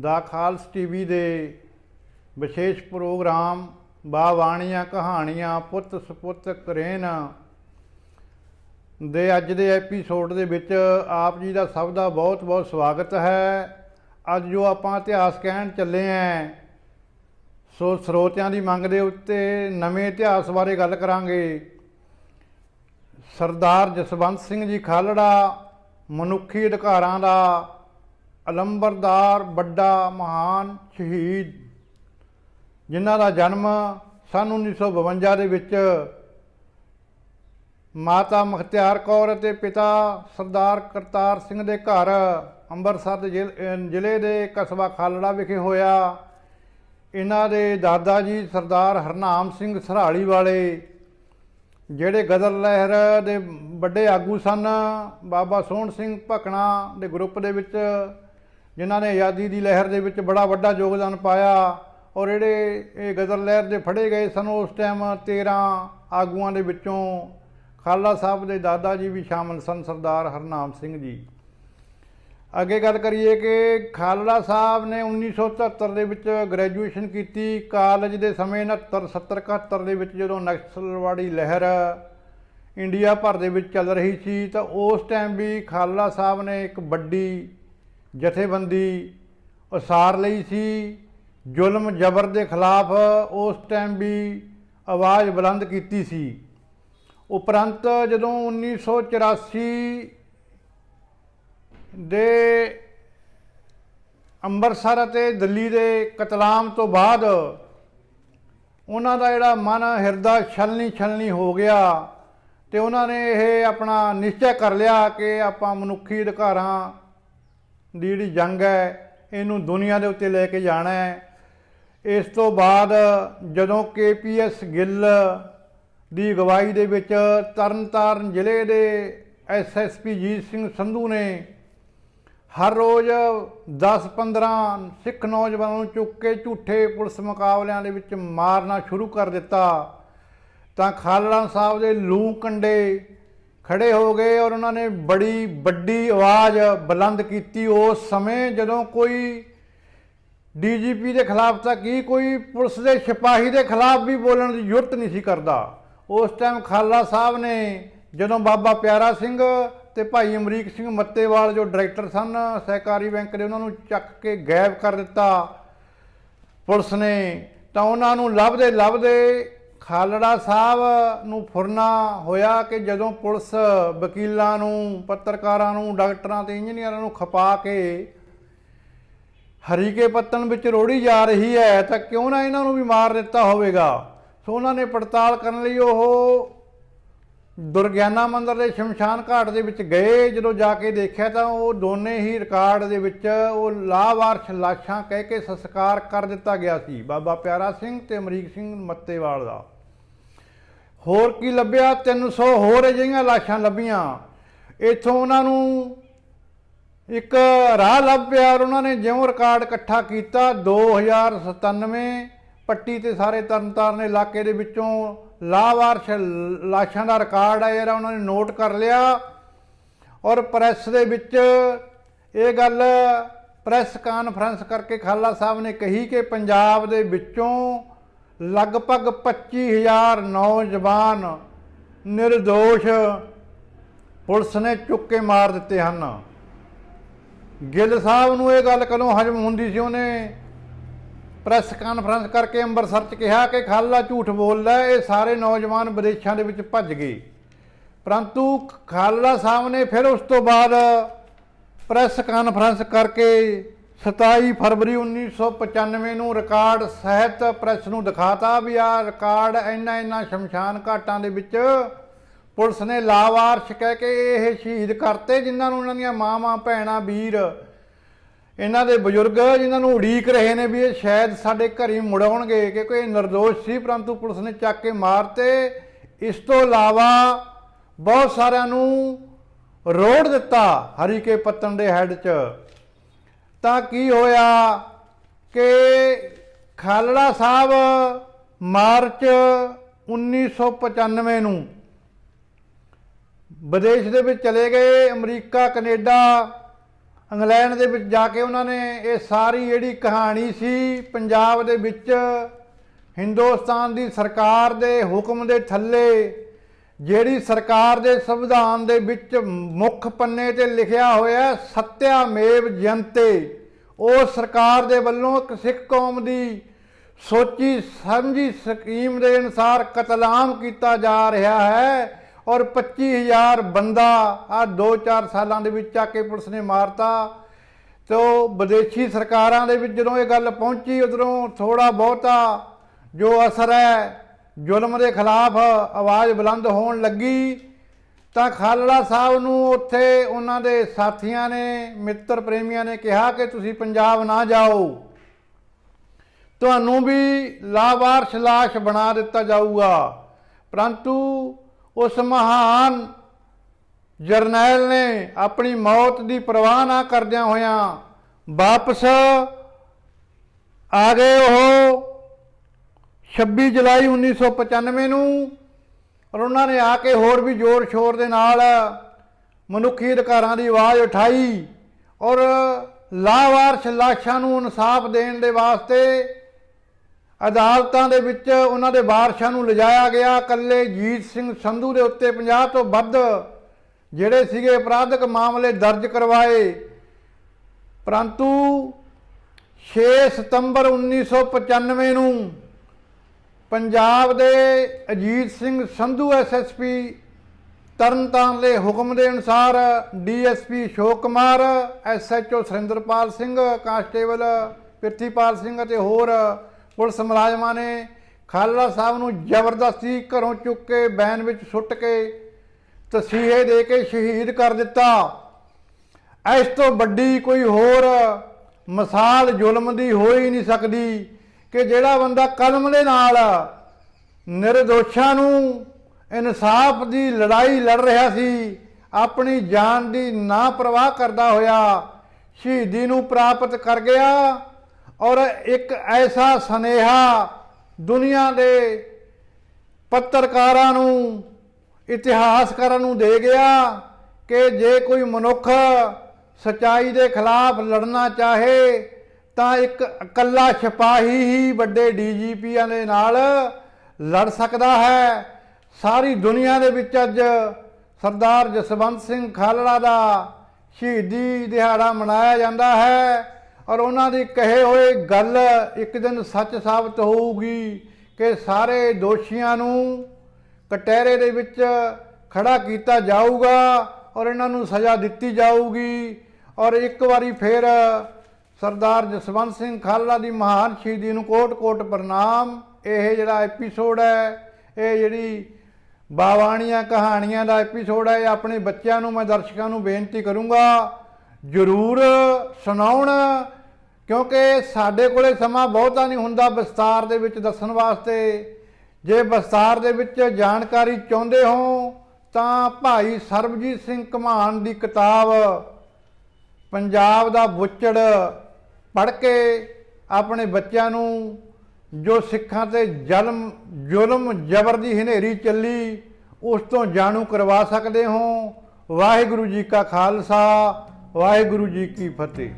ਦਾ ਖਾਲਸ TV ਦੇ ਵਿਸ਼ੇਸ਼ programme ਬਾਵਾਣੀਆਂ ਕਹਾਣੀਆਂ ਪੁੱਤ ਸੁਪੁੱਤ ਕਰੇਨ ਦੇ ਅੱਜ ਦੇ ਐਪੀਸੋਡ ਦੇ ਵਿੱਚ ਆਪ ਜੀ ਦਾ ਸਭ ਦਾ ਬਹੁਤ ਬਹੁਤ ਸਵਾਗਤ ਹੈ। ਅੱਜ ਜੋ ਆਪਾਂ ਇਤਿਹਾਸ ਕਹਿਣ ਚੱਲੇ ਆਂ, ਸੋ ਸਰੋਤਿਆਂ ਦੀ ਮੰਗ ਦੇ ਉੱਤੇ ਨਵੇਂ ਇਤਿਹਾਸ ਬਾਰੇ ਗੱਲ ਕਰਾਂਗੇ। ਸਰਦਾਰ ਜਸਵੰਤ ਸਿੰਘ ਜੀ ਖਾਲੜਾ, ਮਨੁੱਖੀ ਅਧਿਕਾਰਾਂ ਦਾ ਅਲੰਬਰਦਾਰ ਵੱਡਾ ਮਹਾਨ ਸ਼ਹੀਦ, ਜਿਨ੍ਹਾਂ ਦਾ ਜਨਮ ਸਨ 1952 ਦੇ ਵਿੱਚ ਮਾਤਾ ਮੁਖਤਿਆਰ ਕੌਰ ਅਤੇ ਪਿਤਾ ਸਰਦਾਰ ਕਰਤਾਰ ਸਿੰਘ ਦੇ ਘਰ ਅੰਮ੍ਰਿਤਸਰ ਦੇ ਜ਼ਿਲ- ਜ਼ਿਲ੍ਹੇ ਦੇ ਕਸਬਾ ਖਾਲੜਾ ਵਿਖੇ ਹੋਇਆ। ਇਹਨਾਂ ਦੇ ਦਾਦਾ ਜੀ ਸਰਦਾਰ ਹਰਨਾਮ ਸਿੰਘ ਸਰਾਲੀ ਵਾਲੇ, ਜਿਹੜੇ ਗਦਰ ਲਹਿਰ ਦੇ ਵੱਡੇ ਆਗੂ ਸਨ, ਬਾਬਾ ਸੋਹਣ ਸਿੰਘ ਭਕਣਾ ਦੇ ਗਰੁੱਪ ਦੇ ਵਿੱਚ ਜਿਨ੍ਹਾਂ ਨੇ ਆਜ਼ਾਦੀ ਦੀ ਲਹਿਰ ਦੇ ਵਿੱਚ ਬੜਾ ਵੱਡਾ ਯੋਗਦਾਨ ਪਾਇਆ ਔਰ ਜਿਹੜੇ ਇਹ ਗਦਰ ਲਹਿਰ ਦੇ ਫੜੇ ਗਏ ਸਨ ਉਸ ਟਾਈਮ 13 ਆਗੂਆਂ ਦੇ ਵਿੱਚੋਂ ਖਾਲੜਾ ਸਾਹਿਬ ਦੇ ਦਾਦਾ ਜੀ ਵੀ ਸ਼ਾਮਲ ਸਨ, ਸਰਦਾਰ ਹਰਨਾਮ ਸਿੰਘ ਜੀ। ਅੱਗੇ ਗੱਲ ਕਰੀਏ ਕਿ ਖਾਲੜਾ ਸਾਹਿਬ ਨੇ 1977 ਦੇ ਵਿੱਚ ਗ੍ਰੈਜੂਏਸ਼ਨ ਕੀਤੀ, ਕਾਲਜ ਦੇ ਸਮੇਂ 69 70 71 ਦੇ ਵਿੱਚ ਜਦੋਂ ਨਕਸਲਵਾੜੀ ਲਹਿਰ ਇੰਡੀਆ ਭਰ ਦੇ ਵਿੱਚ ਚੱਲ ਰਹੀ ਸੀ ਤਾਂ ਉਸ ਟਾਈਮ ਵੀ ਖਾਲੜਾ ਸਾਹਿਬ ਨੇ ਇੱਕ ਵੱਡੀ ਜਥੇਬੰਦੀ ਉਸਾਰ ਲਈ ਸੀ। ਜ਼ੁਲਮ ਜ਼ਬਰ ਦੇ ਖਿਲਾਫ ਉਸ ਟਾਈਮ ਵੀ ਆਵਾਜ਼ ਬੁਲੰਦ ਕੀਤੀ ਸੀ। ਉਪਰੰਤ ਜਦੋਂ 1984 ਦੇ ਅੰਮ੍ਰਿਤਸਰ ਅਤੇ ਦਿੱਲੀ ਦੇ ਕਤਲਾਮ ਤੋਂ ਬਾਅਦ ਉਹਨਾਂ ਦਾ ਜਿਹੜਾ ਮਨ, ਹਿਰਦਾ ਛਲਨੀ ਛਲਨੀ ਹੋ ਗਿਆ ਤੇ ਉਹਨਾਂ ਨੇ ਇਹ ਆਪਣਾ ਨਿਸ਼ਚੈ ਕਰ ਲਿਆ ਕਿ ਆਪਾਂ ਮਨੁੱਖੀ ਅਧਿਕਾਰਾਂ ਦੀ ਜਿਹੜੀ ਜੰਗ ਹੈ, ਇਹਨੂੰ ਦੁਨੀਆ ਦੇ ਉੱਤੇ ਲੈ ਕੇ ਜਾਣਾ ਹੈ। ਇਸ ਤੋਂ ਬਾਅਦ ਜਦੋਂ ਕੇਪੀਐਸ ਗਿੱਲ ਦੀ ਅਗਵਾਈ ਦੇ ਵਿੱਚ ਤਰਨਤਾਰਨ ਜ਼ਿਲ੍ਹੇ ਦੇ ਐਸਐਸਪੀ ਜੀਤ ਸਿੰਘ ਸੰਧੂ ਨੇ ਹਰ ਰੋਜ਼ 10-15 ਸਿੱਖ ਨੌਜਵਾਨਾਂ ਨੂੰ ਚੁੱਕ ਕੇ ਝੂਠੇ ਪੁਲਿਸ ਮੁਕਾਬਲਿਆਂ ਦੇ ਵਿੱਚ ਮਾਰਨਾ ਸ਼ੁਰੂ ਕਰ ਦਿੱਤਾ। ਤਾਂ ਖਾਲੜਾ ਸਾਹਿਬ ਦੇ ਲੂ ਕੰਡੇ ਖੜੇ ਹੋ ਗਏ ਔਰ ਉਹਨਾਂ ਨੇ ਬੜੀ ਵੱਡੀ ਆਵਾਜ਼ ਬੁਲੰਦ ਕੀਤੀ। ਉਸ ਸਮੇਂ ਜਦੋਂ ਕੋਈ ਡੀਜੀਪੀ ਦੇ ਖਿਲਾਫ ਤਾਂ ਕੀ, ਕੋਈ ਪੁਲਿਸ ਦੇ ਸਿਪਾਹੀ ਦੇ ਖਿਲਾਫ ਵੀ ਬੋਲਣ ਦੀ ਜ਼ਰੂਰਤ ਨਹੀਂ ਸੀ ਕਰਦਾ। ਉਸ ਟਾਈਮ ਖਾਲਾ ਸਾਹਿਬ ਨੇ ਜਦੋਂ ਬਾਬਾ ਪਿਆਰਾ ਸਿੰਘ ਤੇ ਭਾਈ ਅਮਰੀਕ ਸਿੰਘ ਮੱਤੇਵਾਲ ਜੋ ਡਾਇਰੈਕਟਰ ਸਨ, ਸਹਿਕਾਰੀ ਬੈਂਕ ਦੇ ਉਹਨਾਂ ਨੂੰ ਚੱਕ ਕੇ ਗਾਇਬ ਕਰ ਦਿੱਤਾ। ਪੁਲਿਸ ਨੇ ਤਾਂ ਉਹਨਾਂ ਨੂੰ ਲੱਭਦੇ ਲੱਭਦੇ ਖਾਲੜਾ ਸਾਹਿਬ ਨੂੰ ਫੁਰਨਾ ਹੋਇਆ ਕਿ ਜਦੋਂ ਪੁਲਿਸ ਵਕੀਲਾਂ ਨੂੰ, ਪੱਤਰਕਾਰਾਂ ਨੂੰ, ਡਾਕਟਰਾਂ ਤੇ ਇੰਜੀਨੀਅਰਾਂ ਨੂੰ ਖਪਾ ਕੇ ਹਰੀਕੇ ਪੱਤਨ ਵਿੱਚ ਰੋੜੀ ਜਾ ਰਹੀ ਹੈ, ਤਾਂ ਕਿਉਂ ਨਾ ਇਹਨਾਂ ਨੂੰ ਵੀ ਮਾਰ ਦਿੱਤਾ ਹੋਵੇਗਾ? ਸੋ ਉਹਨਾਂ ਨੇ ਪੜਤਾਲ ਕਰਨ ਲਈ ਉਹ ਦੁਰਗਿਆਨਾ ਮੰਦਰ ਦੇ ਸ਼ਮਸ਼ਾਨ ਘਾਟ ਦੇ ਵਿੱਚ ਗਏ, ਜਦੋਂ ਜਾ ਕੇ ਦੇਖਿਆ ਤਾਂ ਉਹ ਦੋਨੇ ਹੀ ਰਿਕਾਰਡ ਦੇ ਵਿੱਚ ਉਹ ਲਾਵਾਰਸ਼ ਲਾਸ਼ਾਂ ਕਹਿ ਕੇ ਸੰਸਕਾਰ ਕਰ ਦਿੱਤਾ ਗਿਆ ਸੀ। ਬਾਬਾ ਪਿਆਰਾ ਸਿੰਘ ਤੇ ਅਮਰੀਕ ਸਿੰਘ ਮੱਤੇਵਾਲ ਦਾ। ਹੋਰ ਕੀ ਲੱਭਿਆ? 300 ਹੋਰ ਅਜਿਹੀਆਂ ਲਾਸ਼ਾਂ ਲੱਭੀਆਂ। ਇੱਥੋਂ ਉਹਨਾਂ ਨੂੰ ਇੱਕ ਰਾਹ ਲੱਭ ਪਿਆ ਔਰ ਉਹਨਾਂ ਨੇ ਜਿਉਂ ਰਿਕਾਰਡ ਇਕੱਠਾ ਕੀਤਾ 2097 ਪੱਟੀ ਤੇ ਸਾਰੇ ਤਰਨਤਾਰਨ ਇਲਾਕੇ ਦੇ ਵਿੱਚੋਂ ਲਾਵਾਰਸ਼ ਲਾਸ਼ਾਂ ਦਾ ਰਿਕਾਰਡ ਹੈ, ਜਿਹੜਾ ਉਹਨਾਂ ਨੇ ਨੋਟ ਕਰ ਲਿਆ। ਔਰ ਪ੍ਰੈਸ ਦੇ ਵਿੱਚ ਇਹ ਗੱਲ ਪ੍ਰੈਸ ਕਾਨਫਰੰਸ ਕਰਕੇ ਖਾਲਾ ਸਾਹਿਬ ਨੇ ਕਹੀ ਕਿ ਪੰਜਾਬ ਦੇ ਵਿੱਚੋਂ ਲਗਭਗ 25000 ਨੌਜਵਾਨ ਨਿਰਦੋਸ਼ ਪੁਲਿਸ ਨੇ ਚੁੱਕ ਕੇ ਮਾਰ ਦਿੱਤੇ ਹਨ। ਗਿੱਲ ਸਾਹਿਬ ਨੂੰ ਇਹ ਗੱਲ ਕਦੋਂ ਹਜਮ ਹੁੰਦੀ ਸੀ ਉਹਨੇ ਪ੍ਰੈਸ ਕਾਨਫਰੰਸ ਕਰਕੇ ਅੰਮ੍ਰਿਤਸਰ ਚ ਕਿਹਾ ਕਿ ਖਾਲਾ ਝੂਠ ਬੋਲਦਾ ਇਹ ਸਾਰੇ ਨੌਜਵਾਨ ਵਿਦੇਸ਼ਾਂ ਦੇ ਵਿੱਚ ਭੱਜ ਗਏ। ਪਰੰਤੂ ਖਾਲੜਾ ਸਾਹਿਬ ਨੇ ਫਿਰ ਉਸ ਤੋਂ ਬਾਅਦ ਪ੍ਰੈਸ ਕਾਨਫਰੰਸ ਕਰਕੇ 27 ਫਰਵਰੀ 1995 ਨੂੰ ਰਿਕਾਰਡ ਸਹਿਤ ਪ੍ਰੈਸ ਨੂੰ ਦਿਖਾਤਾ ਵੀ ਆ ਰਿਕਾਰਡ ਇੰਨਾ ਇੰਨਾ ਸ਼ਮਸ਼ਾਨ ਘਾਟਾਂ ਦੇ ਵਿੱਚ ਪੁਲਿਸ ਨੇ ਲਾਵਾਰਸ਼ ਕਹਿ ਕੇ ਇਹ ਸ਼ਹੀਦ ਕਰਤੇ, ਜਿਨ੍ਹਾਂ ਨੂੰ ਉਹਨਾਂ ਦੀਆਂ ਮਾਵਾਂ, ਭੈਣਾਂ, ਵੀਰ ਇਹਨਾਂ ਦੇ ਬਜ਼ੁਰਗ ਜਿਨ੍ਹਾਂ ਨੂੰ ਉਡੀਕ ਰਹੇ ਨੇ ਵੀ ਇਹ ਸ਼ਾਇਦ ਸਾਡੇ ਘਰੀ ਮੁੜ ਆਉਣਗੇ ਕਿਉਂਕਿ ਇਹ ਨਿਰਦੋਸ਼ ਸੀ, ਪਰੰਤੂ ਪੁਲਿਸ ਨੇ ਚੱਕ ਕੇ ਮਾਰਤੇ ਇਸ ਤੋਂ ਇਲਾਵਾ ਬਹੁਤ ਸਾਰਿਆਂ ਨੂੰ ਰੋੜ ਦਿੱਤਾ ਹਰੀਕੇ ਪੱਤਨ ਦੇ ਹੈੱਡ 'ਚ। ਤਾਂ ਕੀ ਹੋਇਆ ਕਿ ਖਾਲੜਾ ਸਾਹਿਬ ਮਾਰਚ 1995 ਨੂੰ ਵਿਦੇਸ਼ ਦੇ ਵਿੱਚ ਚਲੇ ਗਏ, ਅਮਰੀਕਾ, ਕੈਨੇਡਾ ਇੰਗਲੈਂਡ ਦੇ ਵਿੱਚ ਜਾ ਕੇ ਉਹਨਾਂ ਨੇ ਇਹ ਸਾਰੀ ਜਿਹੜੀ ਕਹਾਣੀ ਸੀ, ਪੰਜਾਬ ਦੇ ਵਿੱਚ ਹਿੰਦੁਸਤਾਨ ਦੀ ਸਰਕਾਰ ਦੇ ਹੁਕਮ ਦੇ ਥੱਲੇ, ਜਿਹੜੀ ਸਰਕਾਰ ਦੇ ਸੰਵਿਧਾਨ ਦੇ ਵਿੱਚ ਮੁੱਖ ਪੰਨੇ ਤੇ ਲਿਖਿਆ ਹੋਇਆ ਸਤਿਆ ਮੇਵ ਜਨਤੇ ਉਹ ਸਰਕਾਰ ਦੇ ਵੱਲੋਂ ਇੱਕ ਸਿੱਖ ਕੌਮ ਦੀ ਸੋਚੀ ਸਮਝੀ ਸਕੀਮ ਦੇ ਅਨੁਸਾਰ ਕਤਲਾਮ ਕੀਤਾ ਜਾ ਰਿਹਾ ਹੈ। ਔਰ 25000 ਬੰਦਾ ਆ 2-4 ਸਾਲਾਂ ਦੇ ਵਿੱਚ ਆ ਕੇ ਪੁਲਿਸ ਨੇ ਮਾਰਤਾ। ਤੋ ਵਿਦੇਸ਼ੀ ਸਰਕਾਰਾਂ ਦੇ ਵਿੱਚ ਜਦੋਂ ਇਹ ਗੱਲ ਪਹੁੰਚੀ, ਉਧਰੋਂ ਥੋੜਾ ਬਹੁਤਾ ਜੋ ਅਸਰ ਹੈ, ਜ਼ੁਲਮ ਦੇ ਖਿਲਾਫ ਆਵਾਜ਼ ਬੁਲੰਦ ਹੋਣ ਲੱਗੀ। ਤਾਂ ਖਾਲੜਾ ਸਾਹਿਬ ਨੂੰ ਉੱਥੇ ਉਹਨਾਂ ਦੇ ਸਾਥੀਆਂ ਨੇ, ਮਿੱਤਰ ਪ੍ਰੇਮੀਆਂ ਨੇ ਕਿਹਾ ਕਿ ਤੁਸੀਂ ਪੰਜਾਬ ਨਾ ਜਾਓ। ਤੁਹਾਨੂੰ ਵੀ ਲਾਵਾਰਸ਼ ਲਾਸ਼ ਬਣਾ ਦਿੱਤਾ ਜਾਊਗਾ। ਪਰੰਤੂ ਉਸ ਮਹਾਨ ਜਰਨੈਲ ਨੇ ਆਪਣੀ ਮੌਤ ਦੀ ਪਰਵਾਹ ਨਾ ਕਰਦਿਆਂ ਹੋਇਆਂ ਵਾਪਸ ਆ ਗਏ ਉਹ 26 ਜੁਲਾਈ 1995 ਨੂੰ ਔਰ ਉਹਨਾਂ ਨੇ ਆ ਕੇ ਹੋਰ ਵੀ ਜ਼ੋਰ ਸ਼ੋਰ ਦੇ ਨਾਲ ਮਨੁੱਖੀ ਅਧਿਕਾਰਾਂ ਦੀ ਆਵਾਜ਼ ਉਠਾਈ ਔਰ ਲਾਵਾਰਸ਼ ਲਾਸ਼ਾਂ ਨੂੰ ਇਨਸਾਫ ਦੇਣ ਦੇ ਵਾਸਤੇ ਅਦਾਲਤਾਂ ਦੇ ਵਿੱਚ ਉਹਨਾਂ ਦੇ ਵਾਰਸ਼ਾਂ ਨੂੰ ਲਿਜਾਇਆ ਗਿਆ। ਕੱਲੇ ਜੀਤ ਸਿੰਘ ਸੰਧੂ ਦੇ ਉੱਤੇ 50 ਤੋਂ ਵੱਧ ਜਿਹੜੇ ਸੀਗੇ ਅਪਰਾਧਿਕ ਮਾਮਲੇ ਦਰਜ ਕਰਵਾਏ। ਪਰੰਤੂ 6 ਸਤੰਬਰ 1995 ਨੂੰ ਪੰਜਾਬ ਦੇ ਅਜੀਤ ਸਿੰਘ ਸੰਧੂ ਐਸਐਸਪੀ ਤਰਨਤਾਰਨ ਦੇ ਹੁਕਮ ਦੇ ਅਨੁਸਾਰ DSP Ashok Kumar SHO Surinderpal Singh, constable Prithipal Singh ਅਤੇ ਹੋਰ ਪੁਲਿਸ ਮੁਲਾਜ਼ਮਾਂ ਨੇ ਖਾਲੜਾ ਸਾਹਿਬ ਨੂੰ ਜ਼ਬਰਦਸਤੀ ਘਰੋਂ ਚੁੱਕ ਕੇ ਬੈਨ ਵਿੱਚ ਸੁੱਟ ਕੇ ਤਸੀਹੇ ਦੇ ਕੇ ਸ਼ਹੀਦ ਕਰ ਦਿੱਤਾ। ਇਸ ਤੋਂ ਵੱਡੀ ਕੋਈ ਹੋਰ ਮਿਸਾਲ ਜ਼ੁਲਮ ਦੀ ਹੋ ਹੀ ਨਹੀਂ ਸਕਦੀ ਕਿ ਜਿਹੜਾ ਬੰਦਾ ਕਲਮ ਦੇ ਨਾਲ ਨਿਰਦੋਸ਼ਾਂ ਨੂੰ ਇਨਸਾਫ ਦੀ ਲੜਾਈ ਲੜ ਰਿਹਾ ਸੀ, ਆਪਣੀ ਜਾਨ ਦੀ ਨਾ ਪਰਵਾਹ ਕਰਦਾ ਹੋਇਆ ਸ਼ਹੀਦੀ ਨੂੰ ਪ੍ਰਾਪਤ ਕਰ ਗਿਆ। ਔਰ ਇੱਕ ਐਸਾ ਸਨੇਹਾ ਦੁਨੀਆ ਦੇ ਪੱਤਰਕਾਰਾਂ ਨੂੰ, ਇਤਿਹਾਸਕਾਰਾਂ ਨੂੰ ਦੇ ਗਿਆ ਕਿ ਜੇ ਕੋਈ ਮਨੁੱਖ ਸਚਾਈ ਦੇ ਖਿਲਾਫ ਲੜਨਾ ਚਾਹੇ, ਤਾਂ ਇੱਕ ਇਕੱਲਾ ਸਿਪਾਹੀ ਹੀ ਵੱਡੇ ਡੀਜੀਪੀਆਂ ਦੇ ਨਾਲ ਲੜ ਸਕਦਾ ਹੈ। ਸਾਰੀ ਦੁਨੀਆ ਦੇ ਵਿੱਚ ਅੱਜ ਸਰਦਾਰ ਜਸਵੰਤ ਸਿੰਘ ਖਾਲੜਾ ਦਾ ਸ਼ਹੀਦੀ ਦਿਹਾੜਾ ਮਨਾਇਆ ਜਾਂਦਾ ਹੈ। ਔਰ ਉਹਨਾਂ ਦੀ ਕਹੇ ਹੋਏ ਗੱਲ ਇੱਕ ਦਿਨ ਸੱਚ ਸਾਬਤ ਹੋਊਗੀ ਕਿ ਸਾਰੇ ਦੋਸ਼ੀਆਂ ਨੂੰ ਕਟਹਿਰੇ ਦੇ ਵਿੱਚ ਖੜਾ ਕੀਤਾ ਜਾਊਗਾ ਔਰ ਇਹਨਾਂ ਨੂੰ ਸਜ਼ਾ ਦਿੱਤੀ ਜਾਊਗੀ। ਔਰ ਇੱਕ ਵਾਰੀ ਫਿਰ ਸਰਦਾਰ ਜਸਵੰਤ ਸਿੰਘ ਖਾਲੜਾ ਦੀ ਮਹਾਨ ਸ਼ਹੀਦੀ ਨੂੰ ਕੋਟ-ਕੋਟ ਪ੍ਰਣਾਮ। ਇਹ ਜਿਹੜਾ ਐਪੀਸੋਡ ਹੈ, ਇਹ ਜਿਹੜੀ ਬਾਵਾਣੀਆਂ ਕਹਾਣੀਆਂ ਦਾ ਐਪੀਸੋਡ ਹੈ, ਇਹ ਆਪਣੇ ਬੱਚਿਆਂ ਨੂੰ, ਮੈਂ ਦਰਸ਼ਕਾਂ ਨੂੰ ਬੇਨਤੀ ਕਰੂੰਗਾ, ਜ਼ਰੂਰ ਸੁਣਾਉਣ। ਕਿਉਂਕਿ ਸਾਡੇ ਕੋਲੇ ਸਮਾਂ ਬਹੁਤਾ ਨਹੀਂ ਹੁੰਦਾ ਵਿਸਤਾਰ ਦੇ ਵਿੱਚ ਦੱਸਣ ਵਾਸਤੇ। ਜੇ ਵਿਸਤਾਰ ਦੇ ਵਿੱਚ ਜਾਣਕਾਰੀ ਚਾਹੁੰਦੇ ਹੋ, ਤਾਂ ਭਾਈ ਸਰਬਜੀਤ ਸਿੰਘ ਕਮਾਨ ਦੀ ਕਿਤਾਬ, ਪੰਜਾਬ ਦਾ ਬੁੱਚੜ, ਪੜ੍ਹ ਕੇ ਆਪਣੇ ਬੱਚਿਆਂ ਨੂੰ ਜੋ ਸਿੱਖਾਂ ਤੇ ਜ਼ਲਮ, ਜ਼ੁਲਮ ਜ਼ਬਰ ਦੀ ਹਨੇਰੀ ਚੱਲੀ, ਉਸ ਤੋਂ ਜਾਣੂ ਕਰਵਾ ਸਕਦੇ ਹੋ। ਵਾਹਿਗੁਰੂ ਜੀ ਕਾ ਖਾਲਸਾ, ਵਾਹਿਗੁਰੂ ਜੀ ਕੀ ਫਤਿਹ।